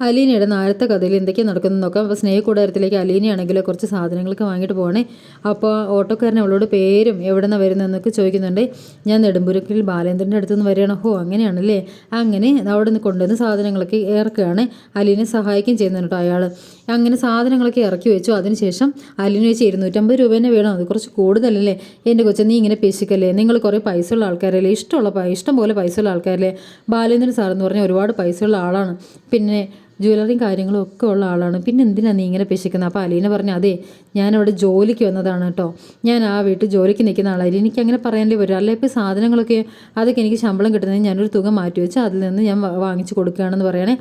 അലീനയുടെ നാളത്തെ കഥയിൽ എന്തൊക്കെയാണ് നടക്കുന്നത് നോക്കാം അപ്പോൾ സ്നേഹക്കൂടാരത്തിലേക്ക് അലീനയാണെങ്കിൽ കുറച്ച് സാധനങ്ങളൊക്കെ വാങ്ങിയിട്ട് പോകണേ. അപ്പോൾ ഓട്ടോക്കാരനെ അവളോട് പേരും എവിടെ നിന്നാണ് വരുന്നതെന്നൊക്കെ ചോദിക്കുന്നുണ്ട്. ഞാൻ നെടുമ്പുരക്കിൽ ബാലേന്ദ്രന്റെ അടുത്ത് നിന്ന് വരികയാണ്. ഹോ അങ്ങനെയാണല്ലേ? അങ്ങനെ അവിടെ നിന്ന് കൊണ്ടുവന്ന് സാധനങ്ങളൊക്കെ ഇറക്കുകയാണ്. അലീനെ സഹായിക്കുകയും ചെയ്യുന്നുണ്ട് അയാൾ. അങ്ങനെ സാധനങ്ങളൊക്കെ ഇറക്കി വെച്ചു. അതിനുശേഷം അലീന വെച്ച് ഇരുന്നൂറ്റമ്പത് രൂപ തന്നെ വേണം? അത് കുറച്ച് കൂടുതലല്ലേ? എന്റെ കൊച്ചു നീ ഇങ്ങനെ പേശിക്കല്ലേ? നിങ്ങൾ കുറേ പൈസ ഉള്ള ആൾക്കാരല്ലേ? ഇഷ്ടമുള്ള പൈസ ഇഷ്ടം പോലെ ഉള്ള ആൾക്കാരല്ലേ? ബാലേന്ദ്രൻ സാർ എന്ന് പറഞ്ഞാൽ ഒരുപാട് പൈസയുള്ള ആളാണ്. പിന്നെ ജ്വല്ലറിയും കാര്യങ്ങളും ഒക്കെ ഉള്ള ആളാണ്. പിന്നെ എന്തിനാണ് നീ ഇങ്ങനെ പിശിക്കുന്നത് അപ്പോൾ അലീന പറഞ്ഞു അതെ ഞാനവിടെ ജോലിക്ക് വന്നതാണ് കേട്ടോ ഞാൻ ആ വീട്ടിൽ ജോലിക്ക് നിൽക്കുന്ന ആളായി എനിക്ക് അങ്ങനെ പറയാനേ വരും. അല്ലെ ഇപ്പോൾ സാധനങ്ങളൊക്കെ അതൊക്കെ എനിക്ക് ശമ്പളം കിട്ടുന്നത് ഞാനൊരു തുക മാറ്റി വെച്ച് അതിൽ നിന്ന് ഞാൻ വാങ്ങിച്ച് കൊടുക്കുകയാണെന്ന് പറയണേ.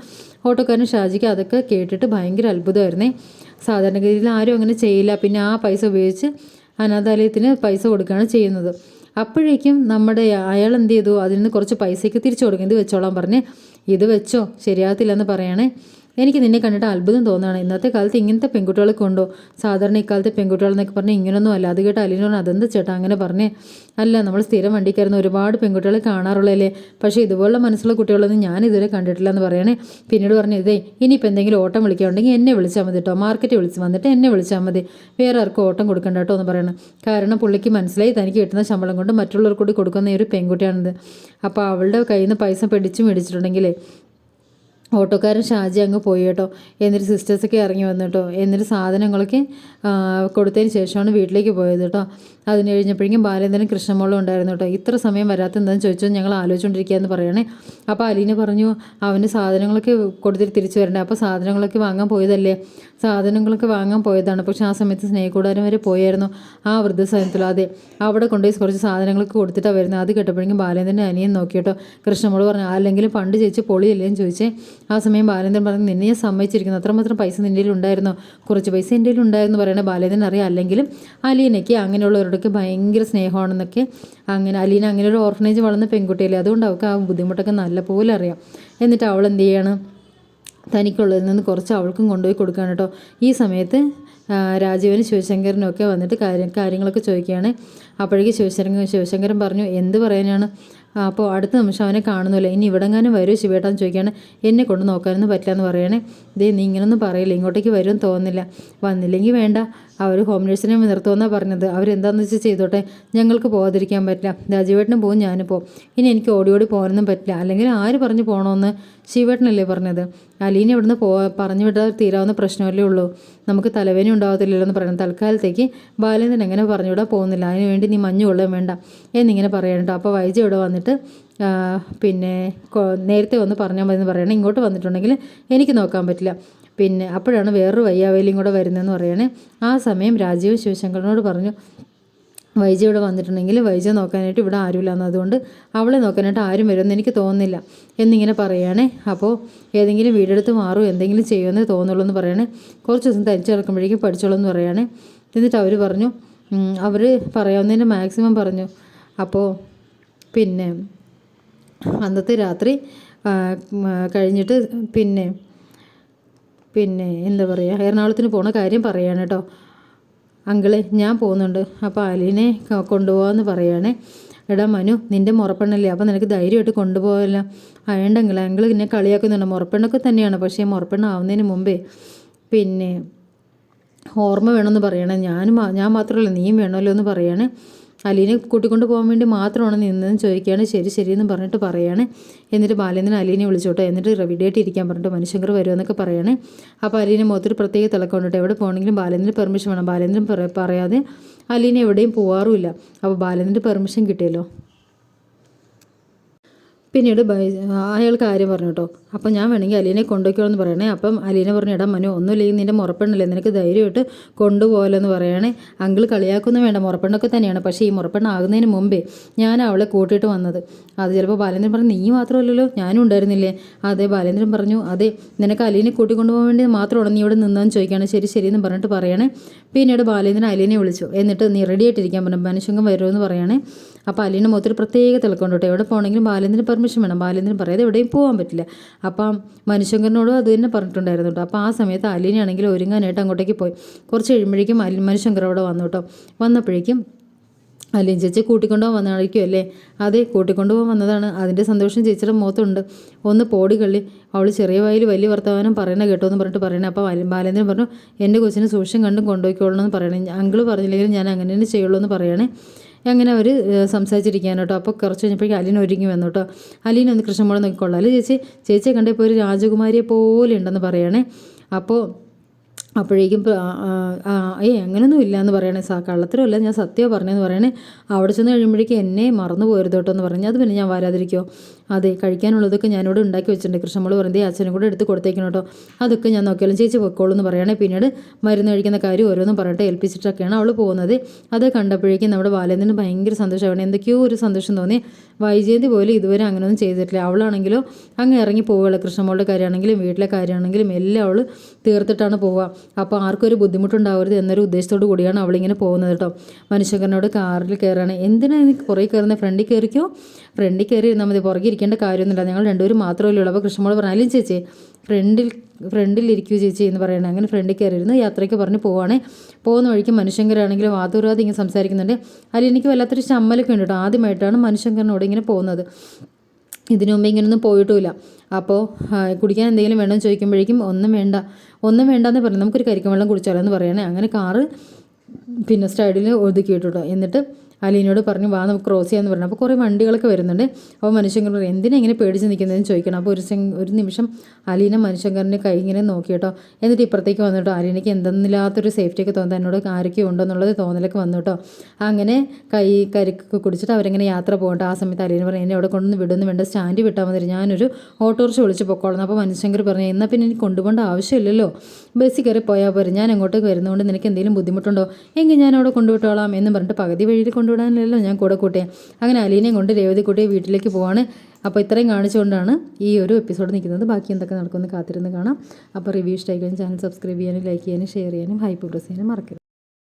ഓട്ടോക്കാരൻ ഷാജിക്ക് അതൊക്കെ കേട്ടിട്ട് ഭയങ്കര അത്ഭുതമായിരുന്നേ. സാധാരണഗതിയിൽ ആരും അങ്ങനെ ചെയ്യില്ല. പിന്നെ ആ പൈസ ഉപയോഗിച്ച് അനാഥാലയത്തിന് പൈസ കൊടുക്കുകയാണ് ചെയ്യുന്നത്. അപ്പോഴേക്കും നമ്മുടെ അയാൾ എന്ത് ചെയ്തു? അതിൽ നിന്ന് കുറച്ച് പൈസയ്ക്ക് തിരിച്ചു കൊടുക്കും. ഇത് വെച്ചോളാൻ പറഞ്ഞ്? ഇത് വെച്ചോ ശരിയാകത്തില്ലെന്ന് പറയണേ. എനിക്ക് നിന്നെ കണ്ടിട്ട് അത്ഭുതം തോന്നുകയാണ്. ഇന്നത്തെ കാലത്ത് ഇങ്ങനത്തെ പെൺകുട്ടികളെ കൊണ്ടോ സാധാരണ ഇക്കാലത്തെ പെൺകുട്ടികൾ എന്നൊക്കെ പറഞ്ഞാൽ ഇങ്ങനൊന്നും അല്ല. അത് കേട്ട് അലീന പറഞ്ഞു അതെന്ത് ചേട്ടാ അങ്ങനെ പറഞ്ഞേ? അല്ല നമ്മൾ സ്ഥിരം വണ്ടിക്കായിരുന്നു ഒരുപാട് പെൺകുട്ടികളെ കാണാറുള്ളല്ലേ പക്ഷേ ഇതുപോലുള്ള മനസ്സുള്ള കുട്ടികളൊന്നും ഞാൻ ഇതുവരെ കണ്ടിട്ടില്ല എന്ന് പറയണേ. പിന്നീട് പറഞ്ഞു ഇതേ ഇനിയിപ്പോൾ എന്തെങ്കിലും ഓട്ടം വിളിക്കാനുണ്ടെങ്കിൽ എന്നെ വിളിച്ചാൽ മതി കേട്ടോ മാർക്കറ്റ് വിളിച്ച് വന്നിട്ട് എന്നെ വിളിച്ചാൽ മതി. വേറെ ആർക്കും ഓട്ടം കൊടുക്കണ്ട കേട്ടോ എന്ന് പറയണം. കാരണം പുള്ളിക്ക് മനസ്സിലായി തനിക്ക് കിട്ടുന്ന ശമ്പളം കൊണ്ട് മറ്റുള്ളവർക്ക് കൂടി കൊടുക്കുന്ന ഈ ഒരു പെൺകുട്ടിയാണിത്. അപ്പോൾ അവളുടെ കയ്യിൽ നിന്ന് പൈസ പിടിച്ചു മേടിച്ചിട്ടുണ്ടെങ്കിലേ ഓട്ടോക്കാരൻ ഷാജി അങ്ങ് പോയി കേട്ടോ. എന്നിട്ട് സിസ്റ്റേഴ്സൊക്കെ ഇറങ്ങി വന്നു കേട്ടോ. എന്നിട്ട് സാധനങ്ങളൊക്കെ കൊടുത്തതിന് ശേഷമാണ് വീട്ടിലേക്ക് പോയത് കേട്ടോ. അതിന് കഴിഞ്ഞപ്പോഴേക്കും ബാലേന്ദ്രൻ കൃഷ്ണമോളും ഉണ്ടായിരുന്നു കേട്ടോ. ഇത്ര സമയം വരാത്ത എന്താണെന്ന് ചോദിച്ചാൽ ഞങ്ങൾ ആലോചിച്ചുകൊണ്ടിരിക്കുകയെന്ന് പറയണേ. അപ്പോൾ അലീന പറഞ്ഞു അവന് സാധനങ്ങളൊക്കെ കൊടുത്തിട്ട് തിരിച്ചു വരണ്ടേ? അപ്പോൾ സാധനങ്ങളൊക്കെ വാങ്ങാൻ പോയതല്ലേ? സാധനങ്ങളൊക്കെ വാങ്ങാൻ പോയതാണ്. പക്ഷെ ആ സമയത്ത് സ്നേഹക്കൂടാരം വരെ പോയായിരുന്നു ആ വൃദ്ധസദനത്തിൽ അതെ അവിടെ കൊണ്ടുപോയി കുറച്ച് സാധനങ്ങളൊക്കെ കൊടുത്തിട്ടാണ് വരുന്നത്. അത് കേട്ടപ്പോഴേക്കും ബാലേന്ദ്രന്റെ അനിയൻ നോക്കി കേട്ടോ. കൃഷ്ണമോൾ പറഞ്ഞു അല്ലെങ്കിൽ പണ്ട് ചേച്ചി പൊളിയല്ലേന്ന് ചോദിച്ചേ. ആ സമയം ബാലേന്ദ്രൻ പറഞ്ഞു നിന്നെ ഞാൻ സമ്മതിച്ചിരിക്കുന്നു. അത്രമാത്രം പൈസ നിന്റെ ഉണ്ടായിരുന്നോ? കുറച്ച് പൈസ എന്റെ ഉണ്ടായിരുന്നു പറയണ ബാലേന്ദ്രൻ. അറിയാം. അല്ലെങ്കിലും അലീനയ്ക്ക് അങ്ങനെയുള്ളവരോടൊക്കെ ഭയങ്കര സ്നേഹമാണെന്നൊക്കെ അങ്ങനെ അലീന അങ്ങനെ ഒരു ഓർഫനേജ് വളർന്ന പെൺകുട്ടിയല്ലേ? അതുകൊണ്ട് അവൾക്ക് ആ ബുദ്ധിമുട്ടൊക്കെ നല്ലപോലെ അറിയാം. എന്നിട്ട് അവൾ എന്ത് ചെയ്യാണ്? തനിക്കുള്ളതിൽ നിന്ന് കുറച്ച് അവൾക്കും കൊണ്ടുപോയി കൊടുക്കുകയാണ് കേട്ടോ. ഈ സമയത്ത് രാജീവനും ശിവശങ്കരനും ഒക്കെ വന്നിട്ട് കാര്യം കാര്യങ്ങളൊക്കെ ചോദിക്കുകയാണ്. അപ്പോഴേക്ക് ശിവശങ്കരൻ ശിവശങ്കരൻ പറഞ്ഞു എന്ത് പറയാനാണ്? അപ്പോൾ അടുത്ത നിമിഷം അവനെ കാണുന്നില്ല ഇനി ഇവിടെങ്ങാനും വരുമോ ശിവേട്ടാന്ന് ചോദിക്കുകയാണ് എന്നെ കൊണ്ട് നോക്കാനൊന്നും പറ്റില്ല എന്ന് പറയണേ? ദേ നീ ഇങ്ങനൊന്നും പറയില്ല. ഇങ്ങോട്ടേക്ക് വരുമെന്ന് തോന്നുന്നില്ല. വന്നില്ലെങ്കിൽ വേണ്ട. അവർ ഹോം നേഴ്സിനെ നിർത്തുമെന്നാണ് പറഞ്ഞത്. അവരെന്താണെന്ന് വെച്ചാൽ ചെയ്തോട്ടെ? ഞങ്ങൾക്ക് പോകാതിരിക്കാൻ പറ്റില്ല. രാജീവേട്ടനും പോകും ഞാനും പോകും ഇനി എനിക്ക് ഓടി ഓടി പോകാനൊന്നും പറ്റില്ല. അല്ലെങ്കിൽ ആര് പറഞ്ഞു പോകണമെന്ന് ശിവേട്ടനല്ലേ പറഞ്ഞത്. അലീനെ ഇവിടുന്ന് പോ പറഞ്ഞു വിട്ടാൽ തീരാവുന്ന പ്രശ്നമല്ലേ ഉള്ളൂ. നമുക്ക് തലവേദന ഉണ്ടാകത്തില്ലല്ലോ എന്ന് പറയണം തൽക്കാലത്തേക്ക് ബാലേന്ദ്രൻ എങ്ങനെ പറഞ്ഞു വിടാൻ പോകുന്നില്ല. അതിനുവേണ്ടി നീ മഞ്ഞ് കൊള്ളാൻ വേണ്ട എന്നിങ്ങനെ പറയണ്ട അപ്പോൾ വൈജി ഇവിടെ വന്നിട്ട് പിന്നെ നേരത്തെ വന്ന് പറഞ്ഞാൽ മതി എന്ന് പറയണം. ഇങ്ങോട്ട് വന്നിട്ടുണ്ടെങ്കിൽ എനിക്ക് നോക്കാൻ പറ്റില്ല. പിന്നെ അപ്പോഴാണ് വേറൊരു വയ്യാവേലിയും കൂടെ വരുന്നതെന്ന് പറയണേ. ആ സമയം രാജീവ് ശിവശങ്കറിനോട് പറഞ്ഞു വൈജ ഇവിടെ വന്നിട്ടുണ്ടെങ്കിൽ വൈജ നോക്കാനായിട്ട് ഇവിടെ ആരുമില്ല. അതുകൊണ്ട് അവളെ നോക്കാനായിട്ട് ആരും വരുമെന്ന് എനിക്ക് തോന്നുന്നില്ല എന്നിങ്ങനെ പറയുകയാണേ അപ്പോൾ ഏതെങ്കിലും വീടെടുത്ത് മാറും എന്തെങ്കിലും ചെയ്യുമെന്ന് തോന്നുള്ളൂ എന്ന് പറയണേ. കുറച്ച് ദിവസം തനിച്ച് കിടക്കുമ്പോഴേക്കും പഠിച്ചോളൂ എന്ന് പറയുകയാണേ എന്നിട്ട് അവർ പറഞ്ഞു അവർ പറയാവുന്നതിന്റെ മാക്സിമം പറഞ്ഞു. അപ്പോൾ പിന്നെ അന്നത്തെ രാത്രി കഴിഞ്ഞിട്ട് പിന്നെ പിന്നെ എന്താ പറയുക എറണാകുളത്തിന് പോണ കാര്യം പറയാണ് കേട്ടോ അങ്കിളെ ഞാൻ പോകുന്നുണ്ട് അപ്പോൾ അലീനെ കൊണ്ടുപോകാമെന്ന് പറയുകയാണേ എടാ മനു നിന്റെ മുറപ്പെണ്ണല്ലേ? അപ്പോൾ നിനക്ക് ധൈര്യമായിട്ട് കൊണ്ടുപോകല്ല അയണ്ടെങ്കിൽ അങ്കിൾ എന്നെ കളിയാക്കുന്നുണ്ട്. മുറപ്പെണ്ണൊക്കെ തന്നെയാണ്. പക്ഷേ മുറപ്പെണ്ണാവുന്നതിന് മുമ്പേ പിന്നെ ഓർമ്മ വേണമെന്ന് പറയണേ. ഞാനും ഞാൻ മാത്രമല്ല നീയും വേണമല്ലോ എന്ന് പറയാണ്. അലീനെ കൂട്ടിക്കൊണ്ട് പോകാൻ വേണ്ടി മാത്രമാണ് നിന്നതെന്ന് ചോദിക്കുകയാണ്. ശരി ശരി എന്ന് പറഞ്ഞിട്ട് പറയാണ്. എന്നിട്ട് ബാലേന്ദ്രൻ അലീനെ വിളിച്ചോട്ടെ. എന്നിട്ട് റെവിഡിയായിട്ട് ഇരിക്കാൻ പറഞ്ഞിട്ട് മനുശങ്കർ വരുമെന്നൊക്കെ പറയാണ്. അപ്പോൾ അലീനെ മുഖത്തൊരു പ്രത്യേക തിളക്കമുണ്ട് എവിടെ പോകണമെങ്കിലും ബാലേന്ദ്രൻ പെർമിഷൻ വേണം. ബാലേന്ദ്രൻ പറയാതെ അലീനെ എവിടെയും പോകാറുമില്ല അപ്പോൾ ബാലേന്ദ്രന്റെ പെർമിഷൻ കിട്ടിയല്ലോ. പിന്നീട് ബൈ അയാൾ കാര്യം പറഞ്ഞു കേട്ടോ അപ്പം ഞാൻ വേണമെങ്കിൽ അലീനെ കൊണ്ടുപോയിക്കോളെന്ന് പറയണേ. അപ്പം അലീനെ പറഞ്ഞു ഇടാൻ മനു ഒന്നുമില്ലെങ്കിൽ നിന്റെ മുറപ്പെണ്ണല്ലേ? നിനക്ക് ധൈര്യമായിട്ട് കൊണ്ടുപോകലെന്ന് പറയണേ. അങ്കിൾ കളിയാക്കൊന്നും വേണ്ട. മുറപ്പെണ്ണൊക്കെ തന്നെയാണ്. പക്ഷേ ഈ മുറപ്പെണ്ണാകുന്നതിന് മുമ്പേ ഞാൻ അവളെ കൂട്ടിയിട്ട് വന്നത്. അത് ചിലപ്പോൾ ബാലേന്ദ്രൻ പറഞ്ഞു നീ മാത്രമല്ലല്ലോ ഞാനും ഉണ്ടായിരുന്നില്ലേ? അതെ ബാലേന്ദ്രൻ പറഞ്ഞു അതെ നിനക്ക് അലീനെ കൂട്ടിക്കൊണ്ടുപോകാൻ വേണ്ടി മാത്രമാണ് നീ ഇവിടെ നിന്നതെന്ന് ചോദിക്കുകയാണ്. ശരി ശരി എന്ന് പറഞ്ഞിട്ട് പറയണേ. പിന്നീട് ബാലേന്ദ്രൻ അലീനെ വിളിച്ചു. എന്നിട്ട് നീ റെഡി ആയിട്ടിരിക്കാൻ പറഞ്ഞു. മനുഷ്യങ്കം വരുമെന്ന് പറയണേ. അപ്പോൾ അലീന മൊത്തത്തിൽ പ്രത്യേക തിളക്കം കേട്ടോ. എവിടെ പോകണമെങ്കിലും ബാലേന്ദ്രന് പെർമിഷൻ വേണം. ബാലേന്ദ്രൻ പറയാതെ എവിടെയും പോകാൻ പറ്റില്ല. അപ്പം മനുശങ്കറിനോടും അത് തന്നെ പറഞ്ഞിട്ടുണ്ടായിരുന്നു കേട്ടോ. അപ്പോൾ ആ സമയത്ത് അലീനാണെങ്കിൽ ഒരുങ്ങാനായിട്ട് അങ്ങോട്ടേക്ക് പോയി. കുറച്ച് കഴിയുമ്പോഴേക്കും അലി മനുശങ്കർ അവിടെ വന്നു കേട്ടോ. വന്നപ്പോഴേക്കും അല്ലേ ചേച്ചി കൂട്ടിക്കൊണ്ടുപോകാൻ വന്നതായിരിക്കും അല്ലേ? അതെ കൂട്ടിക്കൊണ്ടുപോകാൻ വന്നതാണ്. അതിന്റെ സന്തോഷം ചേച്ചിയുടെ മുഖത്തുണ്ട്. ഒന്ന് പോടി കള്ളി. അവൾ ചെറിയ വായിൽ വലിയ വർത്തമാനം പറയണ കേട്ടോ എന്ന് പറഞ്ഞിട്ട് പറയണേ. അപ്പോൾ ബാലേന്ദ്രൻ പറഞ്ഞു എന്റെ കൊച്ചിനെ സൂക്ഷ്യം കണ്ടും കൊണ്ടുപോയിക്കോളണം എന്ന് പറയണേ. അങ്കിൾ പറഞ്ഞില്ലെങ്കിൽ ഞാൻ അങ്ങനെ തന്നെ ചെയ്യുള്ളൂ എന്ന് പറയണേ. അങ്ങനെ അവർ സംസാരിച്ചിരിക്കാൻ കേട്ടോ. അപ്പോൾ കുറച്ച് കഴിഞ്ഞപ്പോഴേക്കും അലീന ഒരുങ്ങി വന്നു കേട്ടോ. അലീന ഒന്ന് കൃഷ്ണമോളെ നോക്കിക്കൊള്ളാം അല്ലേ ചേച്ചി ചേച്ചിയെ കണ്ടപ്പോൾ ഒരു രാജകുമാരിയെ പോലെ ഉണ്ടെന്ന് പറയണേ. അപ്പോൾ അപ്പോഴേക്കും ഏയ് അങ്ങനെയൊന്നും ഇല്ല എന്ന് പറയണേ. സാ കള്ളത്തരമല്ല ഞാൻ സത്യം പറഞ്ഞതെന്ന് പറയണേ. അവിടെ ചെന്ന് കഴിയുമ്പോഴേക്കും എന്നെ മറന്നു പോരുത് കേട്ടോ എന്ന് പറഞ്ഞു. അത് പിന്നെ ഞാൻ വരാതിരിക്കോ അതെ കഴിക്കാനുള്ളതൊക്കെ ഞാനിവിടെ ഉണ്ടാക്കി വെച്ചിട്ടുണ്ട്. കൃഷ്ണമോൾ വെറുതെ അച്ഛനും കൂടെ എടുത്ത് കൊടുത്തേക്കണം കേട്ടോ. അതൊക്കെ ഞാൻ നോക്കിയാലും ചേച്ചി പൊയ്ക്കോളൂ എന്ന് പറയണേ. പിന്നീട് മരുന്ന് കഴിക്കുന്ന കാര്യം ഓരോന്നും പറഞ്ഞിട്ട് ഏൽപ്പിച്ചിട്ടൊക്കെയാണ് അവൾ പോകുന്നത്. അത് കണ്ടപ്പോഴേക്കും നമ്മുടെ ബാലേന്ദ്രന് ഭയങ്കര സന്തോഷമാണ് എന്തൊക്കെയോ ഒരു സന്തോഷം തോന്നി. വൈജയന്തി പോലും ഇതുവരെ അങ്ങനെയൊന്നും ചെയ്തിട്ടില്ല. അവളാണെങ്കിലും അങ്ങ് ഇറങ്ങി പോവുകയുള്ളൂ. കൃഷ്ണമോളുടെ കാര്യമാണെങ്കിലും വീട്ടിലെ കാര്യമാണെങ്കിലും എല്ലാം അവൾ തീർത്തിട്ടാണ് പോവുക. അപ്പോൾ ആർക്കും ഒരു ബുദ്ധിമുട്ടുണ്ടാവരുത് എന്നൊരു ഉദ്ദേശത്തോടു കൂടിയാണ് അവളിങ്ങനെ പോകുന്നത് കേട്ടോ. മനുഷ്യകരനോട് കാറിൽ കയറാണ് എന്തിനാണ് കുറേ കയറുന്നത്? ഫ്രണ്ടിൽ കയറിക്കോ? ഫ്രണ്ടിൽ കയറി ഇരുന്നാൽ മതി. പുറകെ ഇരിക്കേണ്ട കാര്യമൊന്നുമില്ല. ഞങ്ങൾ രണ്ടുപേരും മാത്രമല്ലേ ഉള്ളൂ. അപ്പോൾ കൃഷ്ണമോൾ പറഞ്ഞാലും ചേച്ചി ഫ്രണ്ടിൽ ഫ്രണ്ടിൽ ഇരിക്കൂ ചേച്ചി എന്ന് പറയണേ. അങ്ങനെ ഫ്രണ്ടിൽ കയറിയിരുന്ന്. യാത്രയ്ക്ക് പറഞ്ഞ് പോവാണേ. പോകുന്ന വഴിക്ക് മനുഷ്യങ്കരാണെങ്കിലും വാതുറാതെ ഇങ്ങനെ സംസാരിക്കുന്നുണ്ട്. അതിൽ എനിക്ക് വല്ലാത്തൊരു ചമ്മലൊക്കെ ഉണ്ട് കേട്ടോ. ആദ്യമായിട്ടാണ് മനുഷ്യങ്കരനോട് ഇങ്ങനെ പോകുന്നത്. ഇതിനു മുമ്പ് ഇങ്ങനൊന്നും പോയിട്ടുമില്ല. അപ്പോൾ കുടിക്കാൻ എന്തെങ്കിലും വേണമെന്ന് ചോദിക്കുമ്പോഴേക്കും ഒന്നും വേണ്ട. ഒന്നും വേണ്ടെന്ന് പറഞ്ഞു നമുക്കൊരു കരിക്കും വെള്ളം കുടിച്ചാലോ? എന്ന് പറയണേ. അങ്ങനെ കാറ് പിന്നെ സ്റ്റൈഡിൽ ഒതുക്കി കേട്ടോ. എന്നിട്ട് അലീനോട് പറഞ്ഞു വാ നമുക്ക് ക്രോസ് ചെയ്യാമെന്ന് പറഞ്ഞു. അപ്പോൾ കുറേ വണ്ടികളൊക്കെ വരുന്നുണ്ട്. അപ്പോൾ മനുഷ്യങ്കർ പറഞ്ഞു എന്തിനാ ഇങ്ങനെ പേടിച്ച് നിൽക്കുന്നതെന്ന് ചോദിക്കണം. അപ്പോൾ ഒരു ഒരു നിമിഷം അലീന മനുഷ്യങ്കറിന്റെ കൈ ഇങ്ങനെ നോക്കി കേട്ടോ. എന്നിട്ട് ഇപ്പുറത്തേക്ക് വന്നു കേട്ടോ. അലീനയ്ക്ക് എന്തെന്നില്ലാത്തൊരു സേഫ്റ്റിയൊക്കെ തോന്നുന്നു. എന്നോട് ആരൊക്കെ ഉണ്ടോ എന്നുള്ളത് തോന്നലൊക്കെ വന്നു കേട്ടോ. അങ്ങനെ കൈ കരുക്കൊക്കെ കുടിച്ചിട്ട് അവരിങ്ങനെ യാത്ര പോകട്ടെ. ആ സമയത്ത് അലീന പറഞ്ഞു എന്നെ അവിടെ കൊണ്ടൊന്ന് വിടുന്നു വേണ്ട സ്റ്റാൻഡ് വിട്ടാൽ മതി. ഞാനൊരു ഓട്ടോറിക്ഷ വിളിച്ച് പൊക്കോളാം. അപ്പോൾ മനുഷ്യങ്കർ പറഞ്ഞു എന്നാൽ പിന്നെ എനിക്ക് കൊണ്ടുപോകേണ്ട ആവശ്യമില്ലല്ലോ. ബസ്സിൽ കയറി പോയാൽ പോരെ. ഞാൻ അങ്ങോട്ടേക്ക് വരുന്നതുകൊണ്ട് നിനക്ക് എന്തെങ്കിലും ബുദ്ധിമുട്ടുണ്ടോ? എങ്കിൽ ഞാൻ അവിടെ കൊണ്ടുവിട്ടോളാം എന്ന് പറഞ്ഞിട്ട് പകുതി വഴിയിൽ കൊണ്ടുവിടാനല്ലോ ഞാൻ കൂടെ കൂട്ടിയെ. അങ്ങനെ അലീനയും കൊണ്ട് രേവതി കുട്ടിയെ വീട്ടിലേക്ക് പോവാണ്. അപ്പോൾ ഇത്രയും കാണിച്ചുകൊണ്ടാണ് ഈ ഒരു എപ്പിസോഡ് നിൽക്കുന്നത്. ബാക്കി എന്തൊക്കെ നടക്കുമെന്ന് കാത്തിരുന്ന് കാണാം. അപ്പോൾ റിവ്യൂ ഇഷ്ടമായിക്കാനും ചാനൽ സബ്സ്ക്രൈബ് ചെയ്യാനും ലൈക്ക് ചെയ്യാനും ഷെയർ ചെയ്യാനും ഹൈപ്പ് പ്രസ് ചെയ്യാനും മറക്കരുത്.